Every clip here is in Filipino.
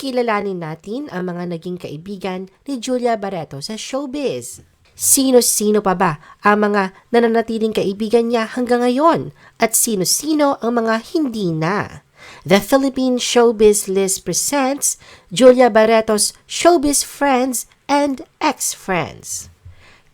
kilalanin natin ang mga naging kaibigan ni Julia Barreto sa showbiz. Sino-sino pa ba ang mga nananatiling kaibigan niya hanggang ngayon at sino-sino ang mga hindi na? The Philippine Showbiz List presents Julia Barreto's Showbiz Friends and Ex-Friends.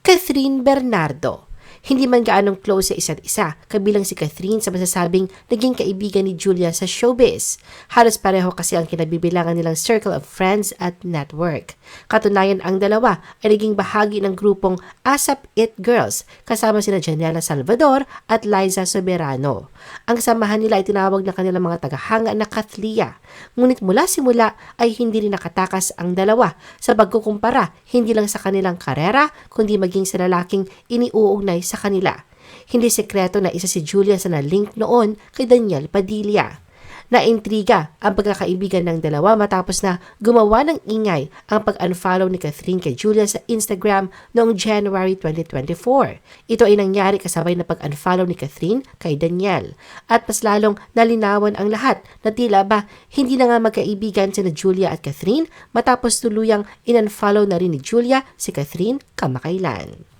Catherine Bernardo hindi man gaanong close sa isa't isa, kabilang si Catherine sa masasabing naging kaibigan ni Julia sa showbiz. Halos pareho kasi ang kinabibilangan nilang circle of friends at network. Katunayan ang dalawa ay naging bahagi ng grupong ASAP It Girls kasama sina Janela Salvador at Liza Soberano. Ang samahan nila ay tinawag na kanilang mga tagahanga na Kathlia. Ngunit mula simula ay hindi rin nakatakas ang dalawa sa pagkukumpara hindi lang sa kanilang karera kundi maging sa lalaking iniuugnay sa kanila. Hindi sekreto na isa si Julia sa na-link noon kay Daniel Padilla. Naintriga ang pagkakaibigan ng dalawa matapos na gumawa ng ingay ang pag-unfollow ni Catherine kay Julia sa Instagram noong January 2024. Ito ay nangyari kasabay na pag-unfollow ni Catherine kay Daniel. At mas lalong nalinawan ang lahat na tila ba hindi na nga magkaibigan sina Julia at Catherine matapos tuluyang in-unfollow na rin ni Julia si Catherine kamakailan.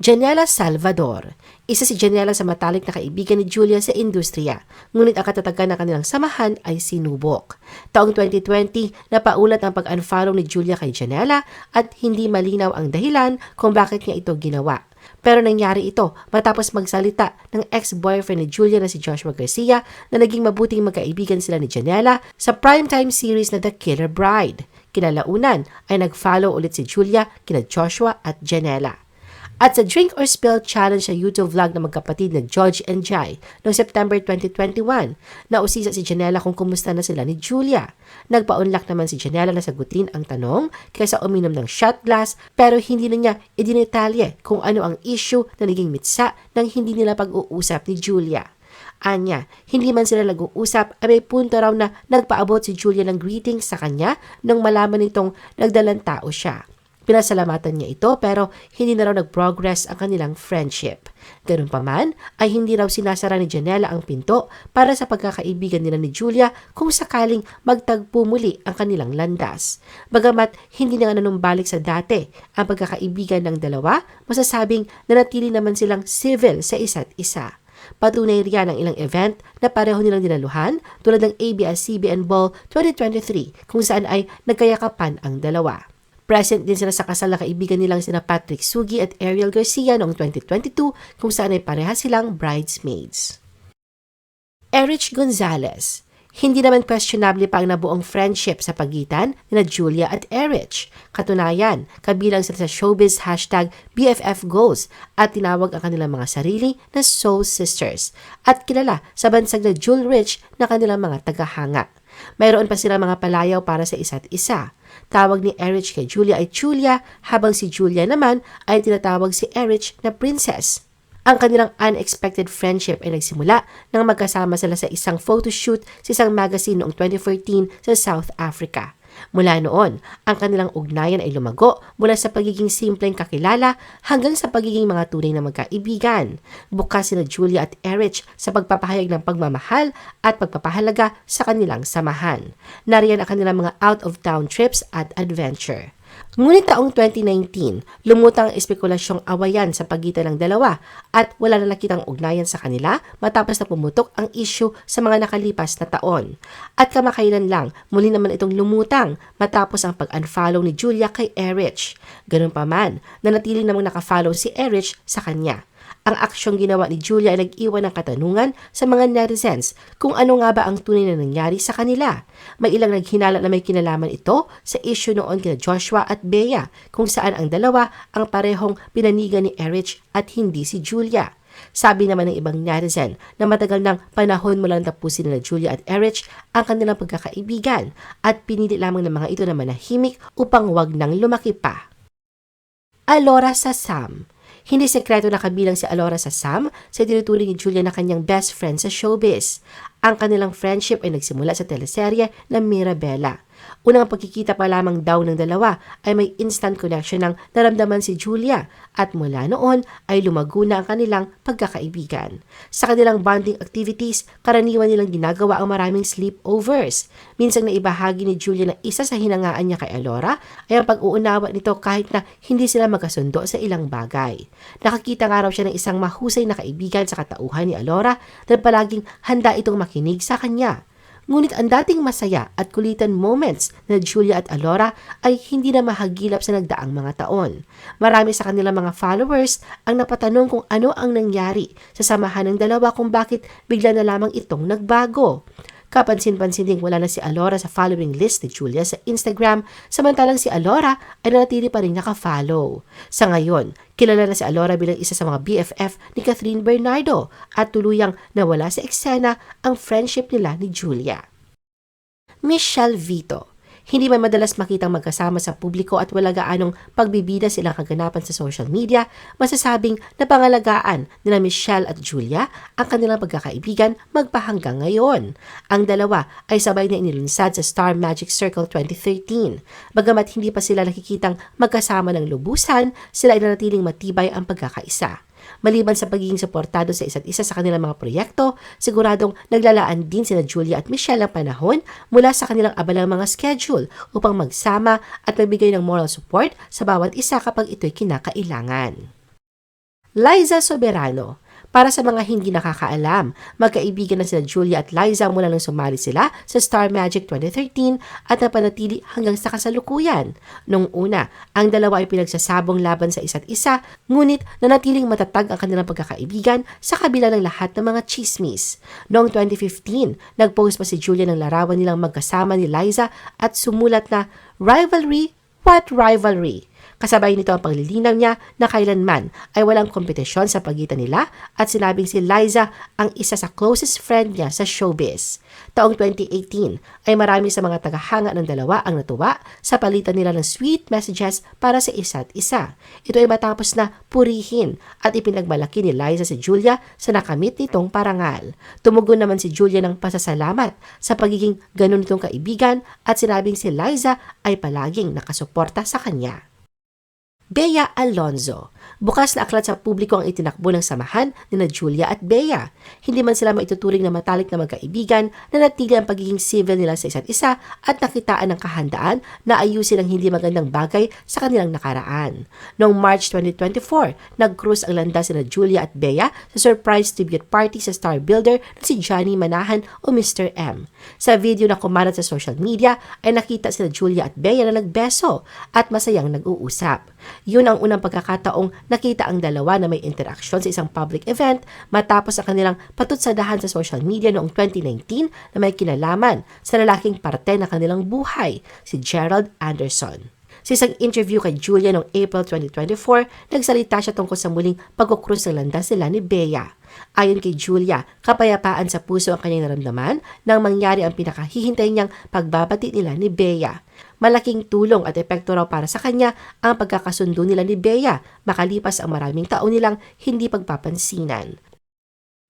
Janela Salvador. Isa si Janela sa matalik na kaibigan ni Julia sa industriya, ngunit ang katatagan ng kanilang samahan ay sinubok. Taong 2020, napaulat ang pag-unfollow ni Julia kay Janela at hindi malinaw ang dahilan kung bakit niya ito ginawa. Pero nangyari ito matapos magsalita ng ex-boyfriend ni Julia na si Joshua Garcia na naging mabuting magkaibigan sila ni Janela sa primetime series na The Killer Bride. Kinalaunan ay nag-follow ulit si Julia kina Joshua at Janela. At sa Drink or Spill Challenge sa YouTube vlog ng magkapatid na George and Jai noong September 2021, nausisa si Janela kung kumusta na sila ni Julia. Nagpaunlak naman si Janela na sagutin ang tanong kaysa uminom ng shot glass pero hindi na niya idinetalye kung ano ang issue na naging mitsa ng hindi nila pag-uusap ni Julia. Anya, hindi man sila nag-uusap ay may punto raw na nagpaabot si Julia ng greetings sa kanya nang malaman nitong nagdalang tao siya. Pinasalamatan niya ito pero hindi na raw nag-progress ang kanilang friendship. Ganun pa man, ay hindi raw sinasara ni Janela ang pinto para sa pagkakaibigan nila ni Julia kung sakaling magtagpo muli ang kanilang landas. Bagamat hindi na nga nanumbalik sa dati ang pagkakaibigan ng dalawa, masasabing nanatili naman silang civil sa isa't isa. Patunay riyan ang ilang event na pareho nilang dinaluhan tulad ng ABS-CBN Ball 2023 kung saan ay nagkayakapan ang dalawa. Present din sila sa kasal na kaibigan nilang sina Patrick Sugi at Ariel Garcia noong 2022 kung saan ay pareha silang bridesmaids. Erich Gonzalez hindi naman questionable pa ang nabuong friendship sa pagitan ni na Julia at Erich. Katunayan, kabilang sila sa showbiz hashtag BFF Goals at tinawag ang kanilang mga sarili na Soul Sisters at kilala sa bansag na Jewel Rich na kanilang mga tagahanga. Mayroon pa sila mga palayaw para sa isa't isa. Tawag ni Erich kay Julia ay Julia habang si Julia naman ay tinatawag si Erich na princess. Ang kanilang unexpected friendship ay nagsimula nang magkasama sila sa isang photoshoot sa isang magazine noong 2014 sa South Africa. Mula noon, ang kanilang ugnayan ay lumago mula sa pagiging simpleng kakilala hanggang sa pagiging mga tunay na magkaibigan. Bukas sina Julia at Erich sa pagpapahayag ng pagmamahal at pagpapahalaga sa kanilang samahan. Nariyan ang kanilang mga out-of-town trips at adventure. Ngunit taong 2019, lumutang ang espekulasyong awayan sa pagitan ng dalawa at wala na nakitang ugnayan sa kanila matapos na pumutok ang issue sa mga nakalipas na taon. At kamakailan lang, muli naman itong lumutang matapos ang pag-unfollow ni Julia kay Erich. Ganun pa man, nanatili namang nakafollow si Erich sa kanya. Ang aksyong ginawa ni Julia ay nag-iwan ng katanungan sa mga netizens kung ano nga ba ang tunay na nangyari sa kanila. May ilang naghinala na may kinalaman ito sa issue noon kina Joshua at Bea kung saan ang dalawa ang parehong pinanigan ni Erich at hindi si Julia. Sabi naman ng ibang netizen na matagal ng panahon mula tapusin nila Julia at Erich ang kanilang pagkakaibigan at pinili lamang ng mga ito na manahimik upang wag nang lumaki pa. Alora sa Sam hindi sekreto na kabilang si Alora sa Sam sa tinuturing ni Julia na kanyang best friend sa showbiz. Ang kanilang friendship ay nagsimula sa teleserye na Mirabella. Unang pagkikita pa lamang daw ng dalawa ay may instant connection ng naramdaman si Julia at mula noon ay lumago na ang kanilang pagkakaibigan. Sa kanilang bonding activities, karaniwan nilang ginagawa ang maraming sleepovers. Minsang naibahagi ni Julia na isa sa hinangaan niya kay Alora ay ang pag-uunawa nito kahit na hindi sila magkasundo sa ilang bagay. Nakakita nga raw siya ng isang mahusay na kaibigan sa katauhan ni Alora dahil palaging handa itong makinig sa kanya. Ngunit ang dating masaya at kulitan moments na Julia at Alora ay hindi na mahagilap sa nagdaang mga taon. Marami sa kanilang mga followers ang napatanong kung ano ang nangyari sa samahan ng dalawa kung bakit bigla na lamang itong nagbago. Kapansin-pansin ding wala na si Alora sa following list ni Julia sa Instagram, samantalang si Alora ay nanatili pa rin nakafollow. Sa ngayon, kilala na si Alora bilang isa sa mga BFF ni Catherine Bernardo at tuluyang nawala sa eksena ang friendship nila ni Julia. Michelle Vito hindi man madalas makitang magkasama sa publiko at wala gaanong pagbibida silang kaganapan sa social media, masasabing napangalagaan nila Michelle at Julia ang kanilang pagkakaibigan magpahanggang ngayon. Ang dalawa ay sabay na inilunsad sa Star Magic Circle 2013. Bagamat hindi pa sila nakikitang magkasama ng lubusan, sila ay nanatiling matibay ang pagkakaisa. Maliban sa pagiging suportado sa isa't isa sa kanilang mga proyekto, siguradong naglalaan din sina Julia at Michelle ang panahon mula sa kanilang abalang mga schedule upang magsama at magbigay ng moral support sa bawat isa kapag ito'y kinakailangan. Liza Soberano para sa mga hindi nakakaalam, magkaibigan na sila Julia at Liza mula nang sumali sila sa Star Magic 2013 at napanatili hanggang sa kasalukuyan. Nung una, ang dalawa ay pinagsasabong laban sa isa't isa, ngunit nanatiling matatag ang kanilang pagkakaibigan sa kabila ng lahat ng mga chismis. Noong 2015, nagpost pa si Julia ng larawan nilang magkasama ni Liza at sumulat na, Rivalry? What rivalry? Kasabay nito ang paglilinaw niya na kailanman ay walang kompetisyon sa pagitan nila at sinabing si Liza ang isa sa closest friend niya sa showbiz. Taong 2018 ay marami sa mga tagahanga ng dalawa ang natuwa sa palitan nila ng sweet messages para sa isa't isa. Ito ay matapos na purihin at ipinagmalaki ni Liza si Julia sa nakamit nitong parangal. Tumugon naman si Julia ng pasasalamat sa pagiging ganun nitong kaibigan at sinabing si Liza ay palaging nakasuporta sa kanya. Bea Alonzo. Bukas na aklat sa publiko ang itinakbo ng samahan ni na Julia at Bea. Hindi man sila maituturing na matalik na magkaibigan na natili ang pagiging civil nila sa isa't isa at nakitaan ng kahandaan na ayusin ang hindi magandang bagay sa kanilang nakaraan. Noong March 2024, nag-cruise ang landas na Julia at Bea sa surprise tribute party sa star builder na si Johnny Manahan o Mr. M. Sa video na kumarat sa social media ay nakita sila Julia at Bea na nagbeso at masayang nag-uusap. Yun ang unang pagkakataong nakita ang dalawa na may interaksyon sa isang public event matapos ang kanilang patutsadahan sa social media noong 2019 na may kinalaman sa lalaking parte ng kanilang buhay, si Gerald Anderson. Sa isang interview kay Julia noong April 2024, nagsalita siya tungkol sa muling pagkukrus ng landas nila ni Bea. Ayon kay Julia, kapayapaan sa puso ang kanyang naramdaman nang mangyari ang pinakahihintay niyang pagbabati nila ni Bea. Malaking tulong at epekto raw para sa kanya ang pagkakasundo nila ni Bea makalipas ang maraming taon nilang hindi pagpapansinan.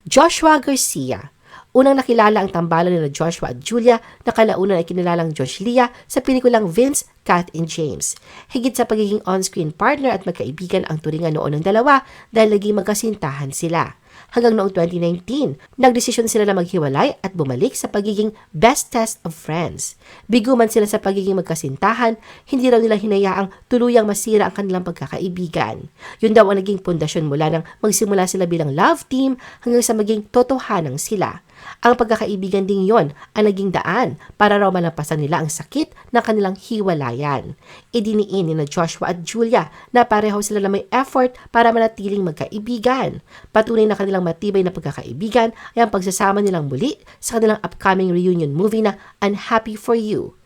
Joshua Garcia Unang nakilala ang tambalan nila Joshua at Julia na kalaunan ay kinilalang Josh Lia sa pelikulang Vince, Kat and James. Higit sa pagiging on-screen partner at magkaibigan ang turingan noon ng dalawa dahil naging magkasintahan sila hanggang noong 2019, nagdesisyon sila na maghiwalay at bumalik sa pagiging best test of friends. Bigo man sila sa pagiging magkasintahan, hindi raw nila hinayaang tuluyang masira ang kanilang pagkakaibigan. Yun daw ang naging pundasyon mula nang magsimula sila bilang love team hanggang sa maging totohanan sila. Ang pagkakaibigan ding yon ang naging daan para raw malampasan nila ang sakit ng kanilang hiwalayan. Idiniin ni na Joshua at Julia na pareho sila na may effort para manatiling magkaibigan. Patunay na kanilang matibay na pagkakaibigan ay ang pagsasama nilang muli sa kanilang upcoming reunion movie na Unhappy For You.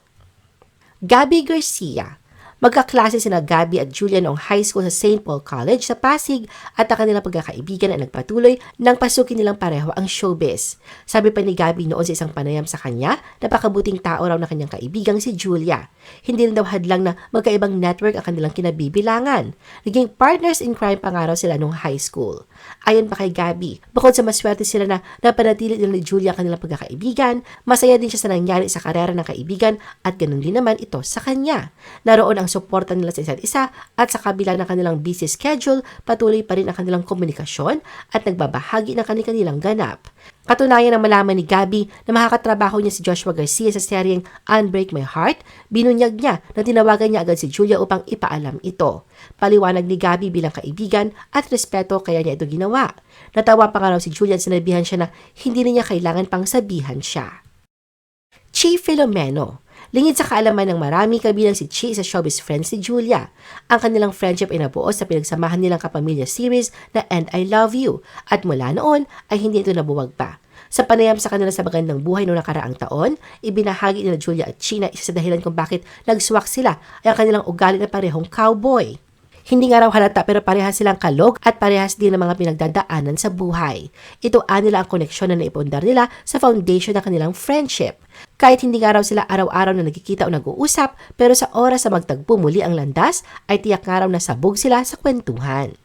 Gabby Garcia Magkaklase sina Gabby at Julia noong high school sa St. Paul College sa Pasig at ang kanilang pagkakaibigan ay nagpatuloy nang pasukin nilang pareho ang showbiz. Sabi pa ni Gabby noon sa isang panayam sa kanya, napakabuting tao raw na kanyang kaibigang si Julia. Hindi rin daw hadlang na magkaibang network ang kanilang kinabibilangan. Naging partners in crime pa nga raw sila noong high school. Ayon pa kay Gabby, bukod sa maswerte sila na napanatili nila ni Julia ang kanilang pagkakaibigan, masaya din siya sa nangyari sa karera ng kaibigan at ganun din naman ito sa kanya. Naroon ang suporta nila sa isa't isa at sa kabila ng kanilang busy schedule, patuloy pa rin ang kanilang komunikasyon at nagbabahagi ng kanilang ganap. Katunayan ng malaman ni Gabby na makakatrabaho niya si Joshua Garcia sa seryeng Unbreak My Heart, binunyag niya na tinawagan niya agad si Julia upang ipaalam ito. Paliwanag ni Gabby bilang kaibigan at respeto kaya niya ito ginawa. Natawa pa nga raw si Julia at sinabihan siya na hindi na niya kailangan pang sabihan siya. Chi Filomeno Lingid sa kaalaman ng marami kabilang si Chi sa showbiz friend si Julia. Ang kanilang friendship ay nabuo sa pinagsamahan nilang kapamilya series na And I Love You at mula noon ay hindi ito nabuwag pa. Sa panayam sa kanila sa magandang buhay noong nakaraang taon, ibinahagi nila Julia at Chi na isa sa dahilan kung bakit nagswak sila ay ang kanilang ugali na parehong cowboy. Hindi nga raw halata pero parehas silang kalog at parehas din ng mga pinagdadaanan sa buhay. Ito nila ang koneksyon na naipundar nila sa foundation ng kanilang friendship. Kahit hindi nga raw sila araw-araw na nagkikita o nag-uusap, pero sa oras sa magtagpo muli ang landas, ay tiyak nga raw na sabog sila sa kwentuhan.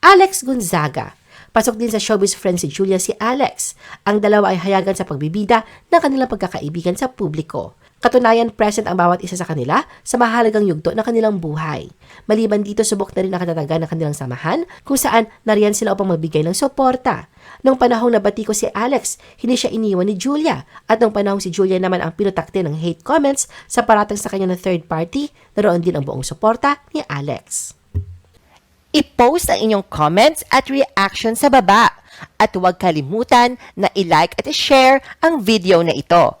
Alex Gonzaga Pasok din sa showbiz friend si Julia si Alex. Ang dalawa ay hayagan sa pagbibida ng kanilang pagkakaibigan sa publiko. Katunayan, present ang bawat isa sa kanila sa mahalagang yugto ng kanilang buhay. Maliban dito, subok na rin ang katatagan ng kanilang samahan kung saan nariyan sila upang magbigay ng suporta. Noong panahong nabati ko si Alex, hindi siya iniwan ni Julia. At noong panahong si Julia naman ang pinutakte ng hate comments sa paratang sa kanya ng third party, naroon din ang buong suporta ni Alex. I-post ang inyong comments at reaction sa baba. At huwag kalimutan na i-like at i-share ang video na ito.